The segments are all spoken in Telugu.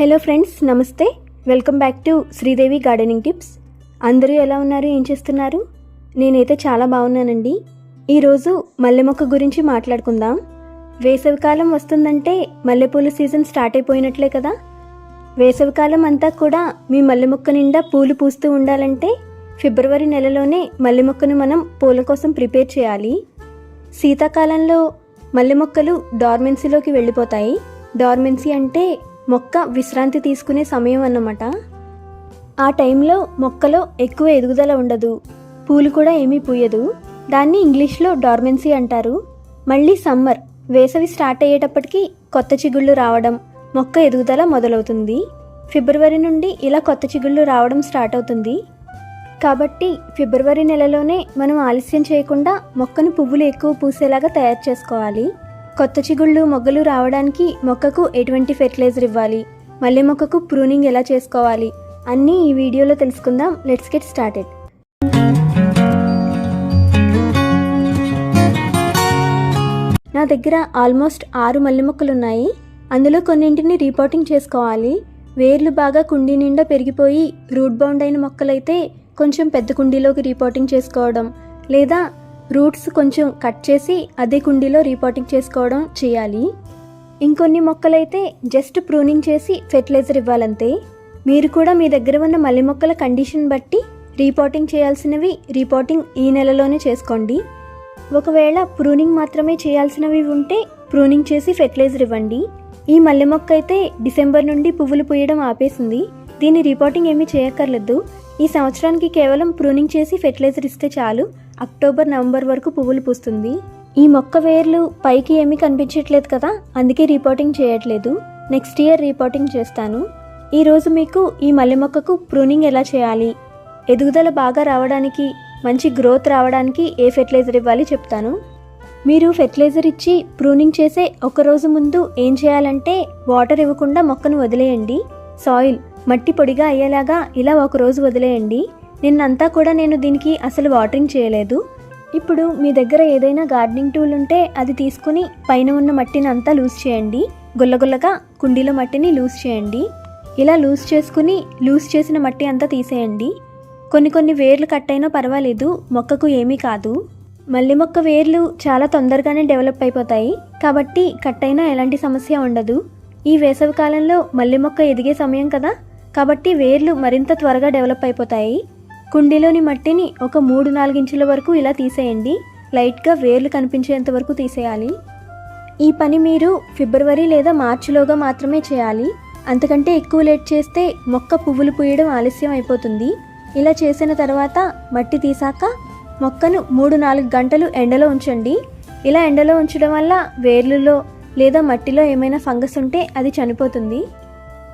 హలో ఫ్రెండ్స్ నమస్తే. Welcome back to Sridevi gardening tips. అందరూ ఎలా ఉన్నారు? ఏం చేస్తున్నారు? నేనైతే చాలా బాగున్నానండి. ఈరోజు మల్లె మొక్క గురించి మాట్లాడుకుందాం. వేసవికాలం వస్తుందంటే మల్లెపూల సీజన్ స్టార్ట్ అయిపోయినట్లే కదా. వేసవికాలం అంతా కూడా మీ మల్లె మొక్క నిండా పూలు పూస్తూ ఉండాలంటే ఫిబ్రవరి నెలలోనే మల్లె మొక్కను మనం పూల కోసం ప్రిపేర్ చేయాలి. శీతాకాలంలో మల్లె మొక్కలు డార్మెన్సీలోకి వెళ్ళిపోతాయి. డార్మెన్సీ అంటే మొక్క విశ్రాంతి తీసుకునే సమయం అన్నమాట. ఆ టైంలో మొక్కలో ఎక్కువ ఎదుగుదల ఉండదు. పూలు కూడా ఏమీ పూయదు. దాన్ని ఇంగ్లీష్లో డార్మెన్సీ అంటారు. మళ్ళీ సమ్మర్ వేసవి స్టార్ట్ అయ్యేటప్పటికి కొత్త చిగుళ్ళు రావడం మొక్క ఎదుగుదల మొదలవుతుంది. ఫిబ్రవరి నుండి ఇలా కొత్త చిగుళ్ళు రావడం స్టార్ట్ అవుతుంది. కాబట్టి ఫిబ్రవరి నెలలోనే మనం ఆలస్యం చేయకుండా మొక్కను పువ్వులు ఎక్కువ పూసేలాగా తయారు చేసుకోవాలి. కొత్త చిగుళ్ళు మొగ్గలు రావడానికి మొక్కకు ఎటువంటి ఫెర్టిలైజర్ ఇవ్వాలి? మల్లె మొక్కకు ప్రూనింగ్ ఎలా చేసుకోవాలి? అన్నీ ఈ వీడియోలో తెలుసుకుందాం. లెట్స్ గెట్ స్టార్టెడ్ నా దగ్గర ఆల్మోస్ట్ ఆరు మల్లె మొక్కలు ఉన్నాయి. అందులో కొన్నింటిని రీపోటింగ్ చేసుకోవాలి. వేర్లు బాగా కుండీ నిండా పెరిగిపోయి రూట్ బౌండ్ అయిన మొక్కలైతే కొంచెం పెద్ద కుండీలోకి రీపోటింగ్ చేసుకోవడం లేదా రూట్స్ కొంచెం కట్ చేసి అదే కుండీలో రీపోటింగ్ చేసుకోవడం చేయాలి. ఇంకొన్ని మొక్కలైతే జస్ట్ ప్రూనింగ్ చేసి ఫెర్టిలైజర్ ఇవ్వాలంతే. మీరు కూడా మీ దగ్గర ఉన్న మల్లె మొక్కల కండిషన్ బట్టి రీపోటింగ్ చేయాల్సినవి రీపోటింగ్ ఈ నెలలోనే చేసుకోండి. ఒకవేళ ప్రూనింగ్ మాత్రమే చేయాల్సినవి ఉంటే ప్రూనింగ్ చేసి ఫెర్టిలైజర్ ఇవ్వండి. ఈ మల్లె మొక్క అయితే డిసెంబర్ నుండి పువ్వులు పూయడం ఆపేసింది. దీన్ని రిపోర్టింగ్ ఏమీ చేయక్కర్లేదు. ఈ సంవత్సరానికి కేవలం ప్రూనింగ్ చేసి ఫెర్టిలైజర్ ఇస్తే చాలు. అక్టోబర్ నవంబర్ వరకు పువ్వులు పూస్తుంది. ఈ మొక్క వేర్లు పైకి ఏమీ కనిపించట్లేదు కదా? అందుకే రిపోర్టింగ్ చేయట్లేదు. నెక్స్ట్ ఇయర్ రిపోర్టింగ్ చేస్తాను. ఈరోజు మీకు ఈ మల్లె మొక్కకు ప్రూనింగ్ ఎలా చేయాలి? ఎదుగుదల బాగా రావడానికి మంచి గ్రోత్ రావడానికి ఏ ఫెర్టిలైజర్ ఇవ్వాలి చెప్తాను. మీరు ఫెర్టిలైజర్ ఇచ్చి ప్రూనింగ్ చేసే ఒక రోజు ముందు ఏం చేయాలంటే వాటర్ ఇవ్వకుండా మొక్కను వదిలేయండి. సాయిల్ మట్టి పొడిగా అయ్యేలాగా ఇలా ఒక రోజు వదిలేయండి. నిన్నంతా కూడా నేను దీనికి అసలు వాటరింగ్ చేయలేదు. ఇప్పుడు మీ దగ్గర ఏదైనా గార్డెనింగ్ టూల్ ఉంటే అది తీసుకుని పైన ఉన్న మట్టిని అంతా లూజ్ చేయండి. గుల్లగుల్లగా కుండీలో మట్టిని లూజ్ చేయండి. ఇలా లూజ్ చేసుకుని లూజ్ చేసిన మట్టి అంతా తీసేయండి. కొన్ని కొన్ని వేర్లు కట్ అయినా పర్వాలేదు మొక్కకు ఏమీ కాదు. మల్లె మొక్క వేర్లు చాలా తొందరగానే డెవలప్ అయిపోతాయి. కాబట్టి కట్ అయినా ఎలాంటి సమస్య ఉండదు. ఈ వేసవి కాలంలో మల్లె మొక్క ఎదిగే సమయం కదా. కాబట్టి వేర్లు మరింత త్వరగా డెవలప్ అయిపోతాయి. కుండీలోని మట్టిని ఒక మూడు నాలుగు ఇంచుల వరకు ఇలా తీసేయండి. లైట్గా వేర్లు కనిపించేంత వరకు తీసేయాలి. ఈ పని మీరు ఫిబ్రవరి లేదా మార్చిలోగా మాత్రమే చేయాలి. అంతకంటే ఎక్కువ లేట్ చేస్తే మొక్క పువ్వులు పూయడం ఆలస్యం అయిపోతుంది. ఇలా చేసిన తర్వాత మట్టి తీసాక మొక్కను మూడు నాలుగు గంటలు ఎండలో ఉంచండి. ఇలా ఎండలో ఉంచడం వల్ల వేర్లులో లేదా మట్టిలో ఏమైనా ఫంగస్ ఉంటే అది చనిపోతుంది.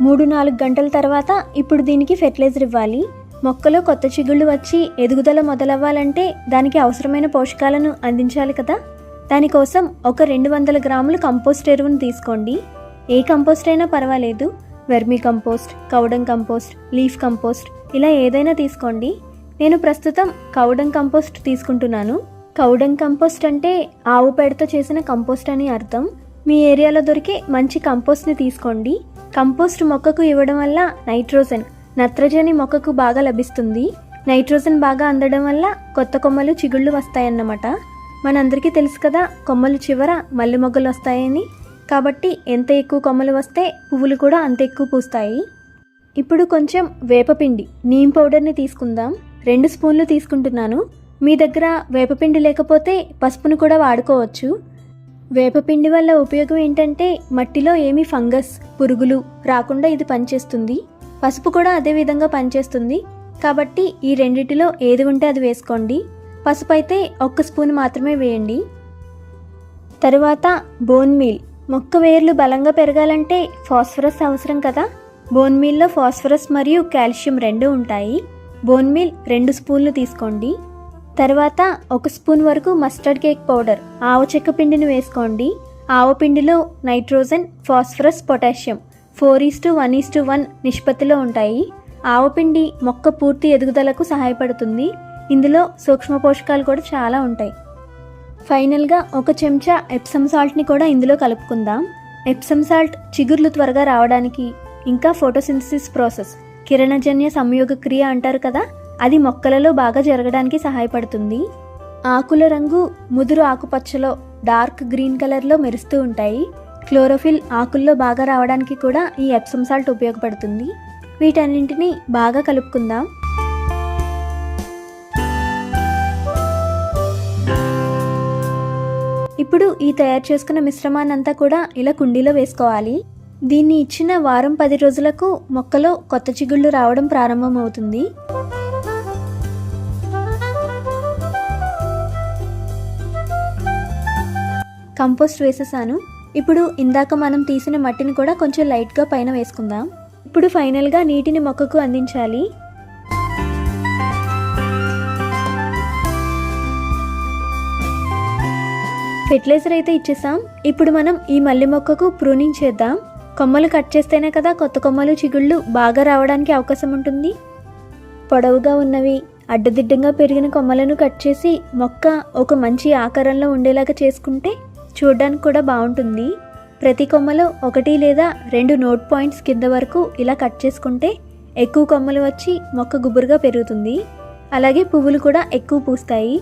మూడు నాలుగు గంటల తర్వాత ఇప్పుడు దీనికి ఫెర్టిలైజర్ ఇవ్వాలి. మొక్కలో కొత్త చిగుళ్ళు వచ్చి ఎదుగుదల మొదలవ్వాలంటే దానికి అవసరమైన పోషకాలను అందించాలి కదా. దానికోసం ఒక రెండు వందల గ్రాములు కంపోస్ట్ ఎరువును తీసుకోండి. ఏ కంపోస్ట్ అయినా పర్వాలేదు. Vermicompost cow dung compost leaf compost ఇలా ఏదైనా తీసుకోండి. నేను ప్రస్తుతం కౌడం కంపోస్ట్ తీసుకుంటున్నాను. కౌడం కంపోస్ట్ అంటే ఆవు పేడతో చేసిన కంపోస్ట్ అని అర్థం. మీ ఏరియాలో దొరికే మంచి కంపోస్ట్ని తీసుకోండి. కంపోస్ట్ మొక్కకు ఇవ్వడం వల్ల నైట్రోజన్ నత్రజని మొక్కకు బాగా లభిస్తుంది. నైట్రోజన్ బాగా అందడం వల్ల కొత్త కొమ్మలు చిగుళ్ళు వస్తాయన్నమాట. మనందరికీ తెలుసు కదా కొమ్మలు చివర మల్లె మొగ్గలు వస్తాయని. కాబట్టి ఎంత ఎక్కువ కొమ్మలు వస్తే పువ్వులు కూడా అంత ఎక్కువ పూస్తాయి. ఇప్పుడు కొంచెం వేపపిండి నీమ్ పౌడర్ని తీసుకుందాం. రెండు స్పూన్లు తీసుకుంటున్నాను. మీ దగ్గర వేపపిండి లేకపోతే పసుపును కూడా వాడుకోవచ్చు. వేపపిండి వల్ల ఉపయోగం ఏంటంటే మట్టిలో ఏమీ ఫంగస్ పురుగులు రాకుండా ఇది పనిచేస్తుంది. పసుపు కూడా అదే విధంగా పనిచేస్తుంది. కాబట్టి ఈ రెండిటిలో ఏది ఉంటే అది వేసుకోండి. పసుపు అయితే ఒక్క స్పూన్ మాత్రమే వేయండి. తరువాత బోన్ మీల్. మొక్క వేర్లు బలంగా పెరగాలంటే ఫాస్ఫరస్ అవసరం కదా. బోన్ మీల్లో ఫాస్ఫరస్ మరియు కాల్షియం రెండు ఉంటాయి. బోన్ మీల్ రెండు స్పూన్లు తీసుకోండి. తర్వాత ఒక స్పూన్ వరకు మస్టర్డ్ కేక్ పౌడర్. ఆవు చెక్క పిండిని వేసుకోండి. ఆవు పిండిలో nitrogen phosphorus potassium four is to one is to one నిష్పత్తిలో ఉంటాయి. ఆవపిండి మొక్క పూర్తి ఎదుగుదలకు సహాయపడుతుంది. ఇందులో సూక్ష్మ పోషకాలు కూడా చాలా ఉంటాయి. ఫైనల్గా ఒక చెంచా ఎప్సమ్ సాల్ట్ని కూడా ఇందులో కలుపుకుందాం. ఎప్సమ్ సాల్ట్ చిగుర్లు త్వరగా రావడానికి ఇంకా ఫోటోసింథసిస్ ప్రాసెస్ కిరణజన్య సంయోగ క్రియ అంటారు కదా అది మొక్కలలో బాగా జరగడానికి సహాయపడుతుంది. ఆకుల రంగు ముదురు ఆకుపచ్చలో డార్క్ గ్రీన్ కలర్లో మెరుస్తూ ఉంటాయి. క్లోరోఫిల్ ఆకుల్లో బాగా రావడానికి కూడా ఈ ఎప్సమ్ సాల్ట్ ఉపయోగపడుతుంది. వీటన్నింటినీ బాగా కలుపుకుందాం. ఇప్పుడు ఈ తయారు చేసుకున్న మిశ్రమాన్నంతా కూడా ఇలా కుండీలో వేసుకోవాలి. దీన్ని ఇచ్చిన వారం పది రోజులకు మొక్కలో కొత్త చిగుళ్ళు రావడం ప్రారంభమవుతుంది. కంపోస్ట్ వేసేసాను. ఇప్పుడు ఇందాక మనం తీసిన మట్టిని కూడా కొంచెం లైట్గా పైన వేసుకుందాం. ఇప్పుడు ఫైనల్గా నీటిని మొక్కకు అందించాలి. ఫెర్టిలైజర్ అయితే ఇచ్చేసాం. ఇప్పుడు మనం ఈ మల్లి మొక్కకు ప్రూనింగ్ చేద్దాం. కొమ్మలు కట్ చేస్తేనే కదా కొత్త కొమ్మలు చిగుళ్ళు బాగా రావడానికి అవకాశం ఉంటుంది. పొడవుగా ఉన్నవి అడ్డదిడ్డంగా పెరిగిన కొమ్మలను కట్ చేసి మొక్క ఒక మంచి ఆకారంలో ఉండేలాగా చేసుకుంటే చూడడానికి కూడా బాగుంటుంది. ప్రతి కొమ్మలో ఒకటి లేదా రెండు నోట్ పాయింట్స్ కింద వరకు ఇలా కట్ చేసుకుంటే ఎక్కువ కొమ్మలు వచ్చి మొక్క గుబురుగా పెరుగుతుంది. అలాగే పువ్వులు కూడా ఎక్కువ పూస్తాయి.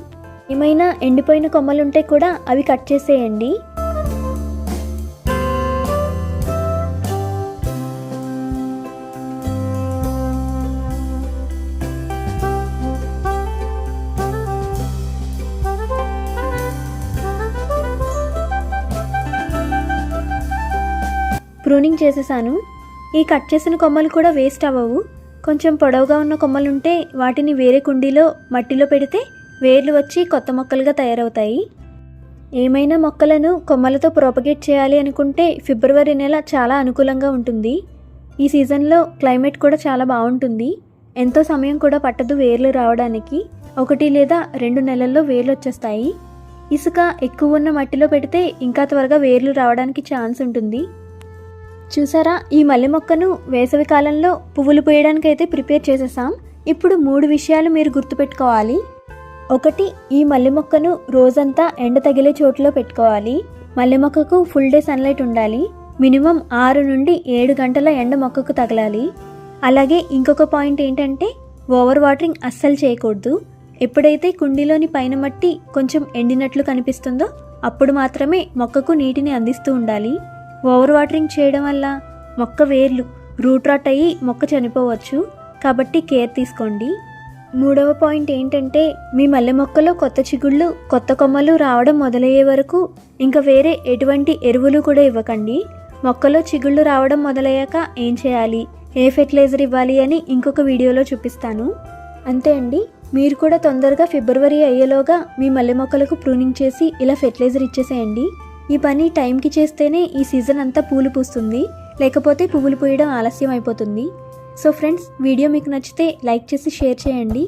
ఏమైనా ఎండిపోయిన కొమ్మలుంటే కూడా అవి కట్ చేసేయండి. ప్రూనింగ్ చేసేసాను. ఈ కట్ చేసిన కొమ్మలు కూడా వేస్ట్ అవ్వవు. కొంచెం పొడవుగా ఉన్న కొమ్మలుంటే వాటిని వేరే కుండీలో మట్టిలో పెడితే వేర్లు వచ్చి కొత్త మొక్కలుగా తయారవుతాయి. ఏమైనా మొక్కలను కొమ్మలతో ప్రోపగేట్ చేయాలి అనుకుంటే ఫిబ్రవరి నెల చాలా అనుకూలంగా ఉంటుంది. ఈ సీజన్లో క్లైమేట్ కూడా చాలా బాగుంటుంది. ఎంతో సమయం కూడా పట్టదు వేర్లు రావడానికి. ఒకటి లేదా రెండు నెలల్లో వేర్లు వచ్చేస్తాయి. ఇసుక ఎక్కువ ఉన్న మట్టిలో పెడితే ఇంకా త్వరగా వేర్లు రావడానికి ఛాన్స్ ఉంటుంది. చూసారా? ఈ మల్లె మొక్కను వేసవి కాలంలో పువ్వులు పోయడానికి అయితే ప్రిపేర్ చేసేసాం. ఇప్పుడు మూడు విషయాలు మీరు గుర్తుపెట్టుకోవాలి. ఒకటి ఈ మల్లె మొక్కను రోజంతా ఎండ తగిలే చోటులో పెట్టుకోవాలి. మల్లె మొక్కకు ఫుల్ డే సన్లైట్ ఉండాలి. మినిమం ఆరు నుండి ఏడు గంటల ఎండ మొక్కకు తగలాలి. అలాగే ఇంకొక పాయింట్ ఏంటంటే ఓవర్ వాటరింగ్ అస్సలు చేయకూడదు. ఎప్పుడైతే కుండీలోని పైన మట్టి కొంచెం ఎండినట్లు కనిపిస్తుందో అప్పుడు మాత్రమే మొక్కకు నీటిని అందిస్తూ ఉండాలి. ఓవర్ వాటరింగ్ చేయడం వల్ల మొక్క వేర్లు రూట్ రాట్ అయ్యి మొక్క చనిపోవచ్చు. కాబట్టి కేర్ తీసుకోండి. మూడవ పాయింట్ ఏంటంటే మీ మల్లె మొక్కలో కొత్త చిగుళ్ళు కొత్త కొమ్మలు రావడం మొదలయ్యే వరకు ఇంకా వేరే ఎటువంటి ఎరువులు కూడా ఇవ్వకండి. మొక్కలో చిగుళ్ళు రావడం మొదలయ్యాక ఏం చేయాలి? ఏ ఫెర్టిలైజర్ ఇవ్వాలి అని ఇంకొక వీడియోలో చూపిస్తాను. అంతే అండి. మీరు కూడా తొందరగా ఫిబ్రవరి అయ్యేలోగా మీ మల్లె మొక్కలకు ప్రూనింగ్ చేసి ఇలా ఫెర్టిలైజర్ ఇచ్చేసేయండి. ఈ పని టైంకి చేస్తేనే ఈ సీజన్ అంతా పూలు పూస్తుంది లేకపోతే పువ్వులు పూయడం ఆలస్యం అయిపోతుంది. సో ఫ్రెండ్స్ వీడియో మీకు నచ్చితే లైక్ చేసి షేర్ చేయండి.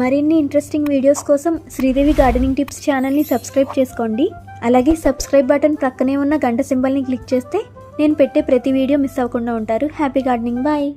మరిన్ని ఇంట్రెస్టింగ్ వీడియోస్ కోసం శ్రీదేవి గార్డెనింగ్ టిప్స్ ఛానల్ని సబ్స్క్రైబ్ చేసుకోండి. అలాగే సబ్స్క్రైబ్ బటన్ ప్రక్కనే ఉన్న గంట సింబల్ని క్లిక్ చేస్తే నేను పెట్టే ప్రతి వీడియో మిస్ అవ్వకుండా ఉంటారు. Happy gardening. బాయ్.